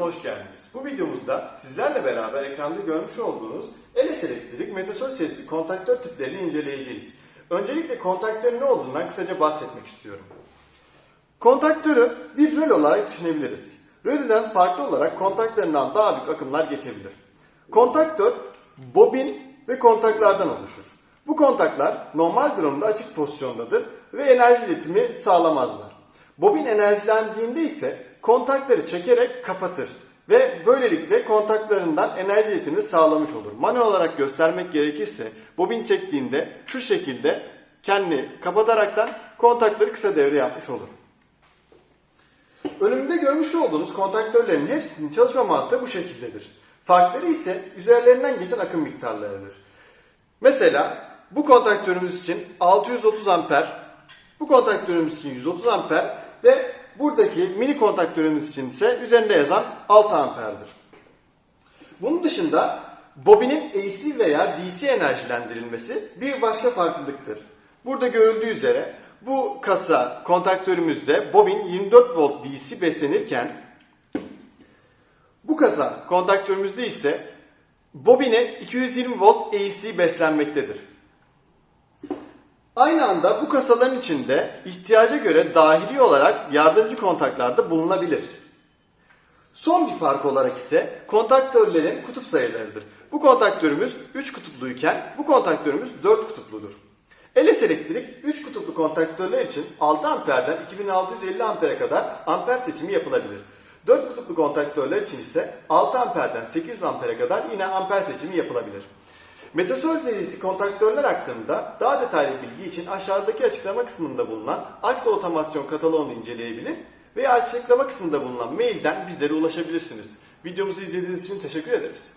hoş geldiniz. Bu videomuzda sizlerle beraber ekranda görmüş olduğunuz LS elektrik metasol sesli kontaktör tiplerini inceleyeceğiz. Öncelikle kontaktörün ne olduğundan kısaca bahsetmek istiyorum. Kontaktörü bir röl olarak düşünebiliriz. Rölden farklı olarak kontaktöründen daha büyük akımlar geçebilir. Kontaktör, bobin ve kontaklardan oluşur. Bu kontaklar normal durumda açık pozisyondadır ve enerji iletimi sağlamazlar. Bobin enerjilendiğinde ise kontakları çekerek kapatır ve böylelikle kontaklarından enerji iletimini sağlamış olur. Manuel olarak göstermek gerekirse bobin çektiğinde şu şekilde kendini kapataraktan kontakları kısa devre yapmış olur. Önümde görmüş olduğunuz kontaktörlerin hepsinin çalışma mantığı bu şekildedir. Farkları ise üzerlerinden geçen akım miktarlarıdır. Mesela bu kontaktörümüz için 630 amper, bu kontaktörümüz için 130 amper ve buradaki mini kontaktörümüz için ise üzerinde yazan 6 amperdir. Bunun dışında bobinin AC veya DC enerjilendirilmesi bir başka farklılıktır. Burada görüldüğü üzere bu kasa kontaktörümüzde bobin 24 volt DC beslenirken bu kasa kontaktörümüzde ise bobine 220 volt AC beslenmektedir. Aynı anda bu kasaların içinde ihtiyaca göre dahili olarak yardımcı kontaklarda bulunabilir. Son bir fark olarak ise kontaktörlerin kutup sayılarıdır. Bu kontaktörümüz 3 kutupluyken bu kontaktörümüz 4 kutupludur. LS Elektrik 3 kutuplu kontaktörler için 6 amperden 2650 ampere kadar amper seçimi yapılabilir. 4 kutuplu kontaktörler için ise 6 amperden 800 ampere kadar yine amper seçimi yapılabilir. Metasol serisi kontaktörler hakkında daha detaylı bilgi için aşağıdaki açıklama kısmında bulunan Aksa Otomasyon kataloğunu inceleyebilir veya açıklama kısmında bulunan mailden bizlere ulaşabilirsiniz. Videomuzu izlediğiniz için teşekkür ederiz.